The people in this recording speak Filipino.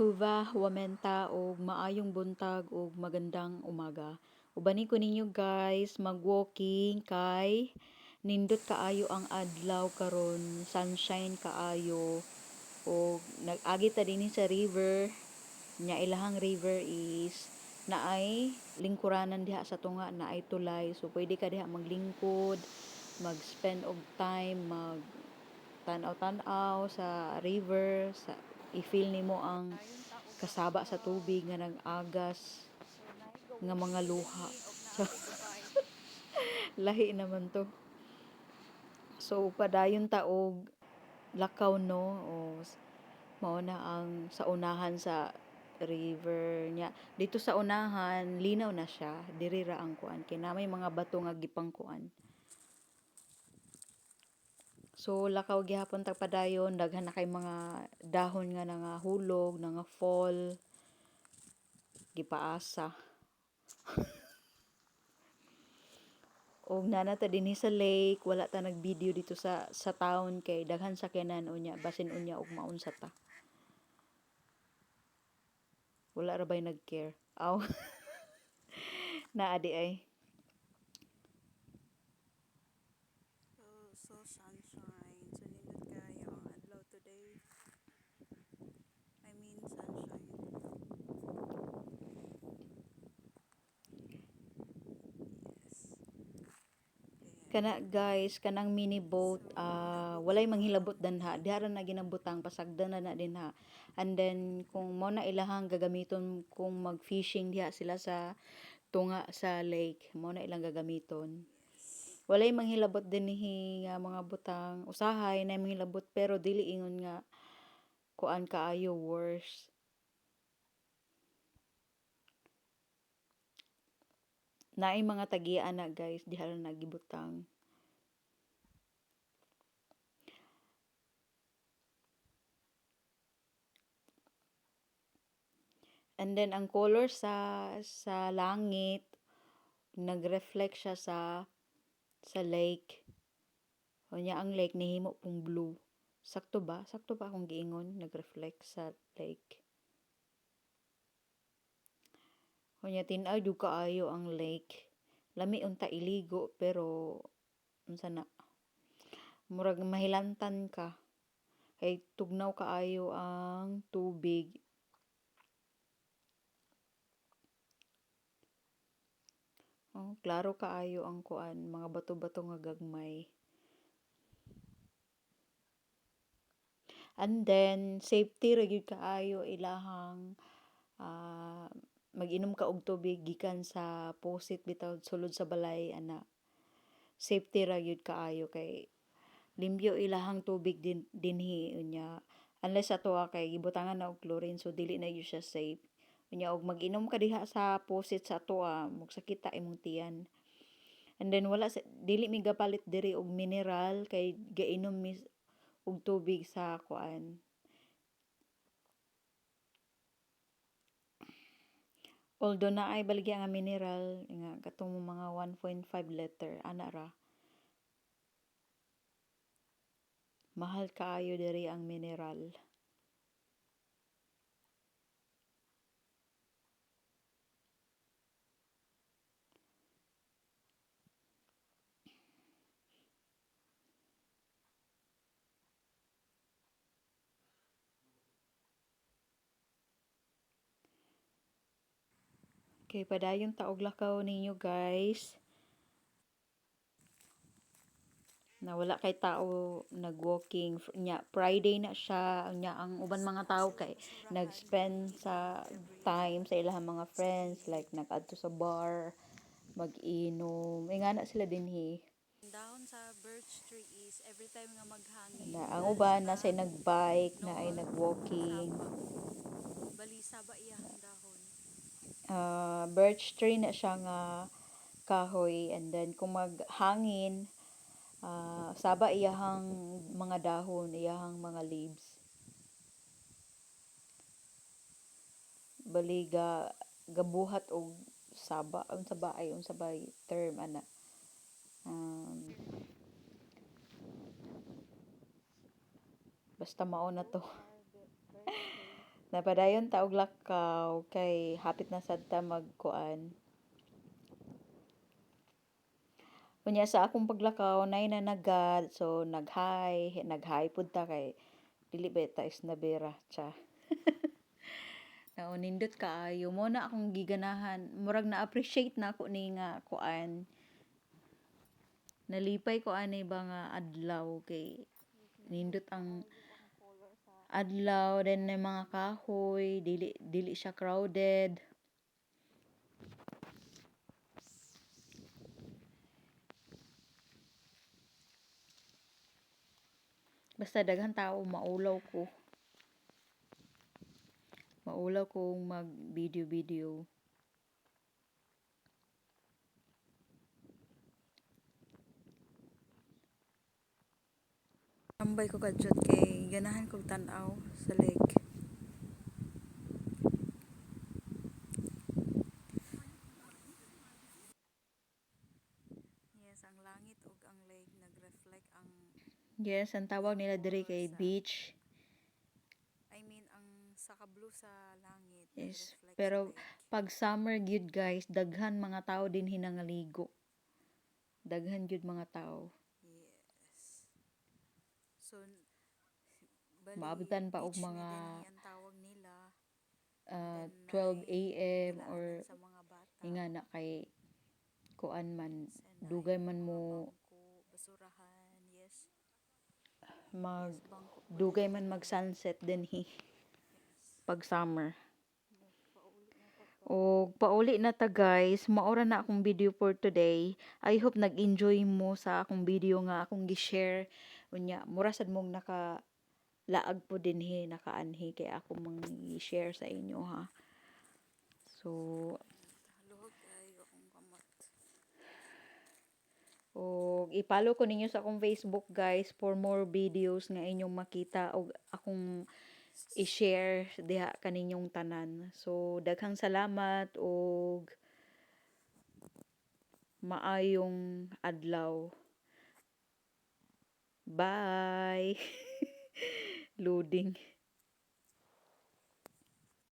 Huva, huwamenta og maayong buntag ug magandang umaga. Ubani ko ninyo guys mag-walking kay nindot kaayo ang adlaw karon, sunshine kaayo og nag-agi ta dinhi sa river. Nya ilahang river is naay lingkuranan diha sa tunga naay tulay so pwede ka diha maglingkod mag-spend og time mag tanaw-tanaw sa river sa i-feel nimo ang kasaba sa tubig nga nag-agas nga mga luha. So, lahi naman to. So padayon ta og lakaw no? O mao na ang sa unahan sa river nya dito sa unahan linaw na siya. Diri ra ang kuan. Kay na may mga bato nga gipangkuan So lakaw gihapon ta padayon daghan na kay mga dahon nga nangahulog, nga fall gipaasa. og nana ta dinhi sa lake, wala ta nag-video dito sa sa town kay daghan sakyanan unya basin unya og maunsa ta. Wala ra bay nag-care. Aw. naa di ay. Oh, so sunshine. So nindot kayo ang adlaw today. I mean sunshine. Yes. Kana guys, kanang mini boat, ah walay manghilabot danha. Diha ra na ginabutang pasagdan na na dinha. And then kung mo na ilahang gagamiton kung mag-fishing diha sila sa tunga sa lake, mo na ilang gagamiton. Walay manghilabot dinhi nga mga butang. Usahay na manghilabot pero dili ingon nga kuan kaayo worse. Naay mga tagian na guys, diha ra nagibutang. And then ang color sa sa langit nag-reflect siya sa sa lake. Unya ang lake nihimo pong blue. Sakto ba? Sakto ba akong giingon nag-reflect sa lake? Unya tin-aw jud kaayo ang lake. Lami unta iligo pero unsa na murag mahilantan ka kay tugnaw kaayo ang tubig Oh, klaro kaayo ang kuan, mga bato-bato nga gagmay. And then safety ra gyud kaayo ilahang ah, mag-inom ka og tubig gikan sa posit bitaw sulod sa balay ana. Safety ra gyud kaayo kay limpyo ilahang tubig din dinhi unya unless atoa kay gibutangan na og chlorine so dili na gyud siya safe. Unya og mag-inom ka diha sa posit sa atoa, magsakit ta imong tiyan. And then wala sa, dili mi gapalit diri og mineral kay gainom mi og tubig sa kuan. Although naay baligya nga mineral nga katong mga 1.5 liter ana ra. Mahal kaayo diri ang mineral. Okay, padayon ta og lakaw ninyo guys. na wala kay tao nag-walking nya Friday na siya nya ang uban mga tao kay nag-spend sa time sa ilang mga friends like nag-adto sa bar mag-inom ingana sila dinhi ang dahon sa birch tree is every time nga maghangin. na ang uban na say nag-bike na ay nag-walking Balisa ba iya ang dahon? Uh, birch tree na siya nga kahoy. And then kung maghangin uh, saba iyahang mga dahon iyahang mga leaves. Baliga gabuhat og saba unsa ba ay unsa ba term ana. Um, basta mao na to Napadayon ta og lakaw kay hapit na sad ta magkuan. Unya sa akong paglakaw nay na nagad so nag-hi, nag-hi pud ta kay dili ba ta isnabera cha. Nao nindot kaayo mo na akong giganahan murag na appreciate na ako ni nga kuan nalipay ko ani ba nga adlaw kay nindot ang adlaw then may mga kahoy dili dili siya crowded. Basta daghan tao maulaw ko. Maulaw kong mag video video Tambay ko kadyot kay ganahan kog tan-aw sa lake. Yes, ang langit ug ang lake nag-reflect ang Yes, ang tawag nila diri kay beach. I mean ang saka blue sa langit Yes, pero pag summer gyud guys, daghan mga tao din hinangaligo. Daghan gyud mga tao. So bali, Maabutan pa og mga, ang tawag nila. Uh, Then, 12 nay a.m. or sa mga bata. inga na kay kuan man dugay man mo bangko, basurahan, yes. mag yes, bangko po dugay man mag sunset din hi Yes. pag summer. O pauli na ta guys, maura na akong video for today. I hope nag-enjoy mo sa akong video nga akong gi-share. Unya, mura sad mong naka laag po din he, nakaanhi kay ako mang i-share sa inyo ha. So, o ipalo ko ninyo sa akong Facebook guys for more videos nga inyong makita o akong i-share diha kaninyong tanan. So, daghang salamat og maayong adlaw. Bye. Loading.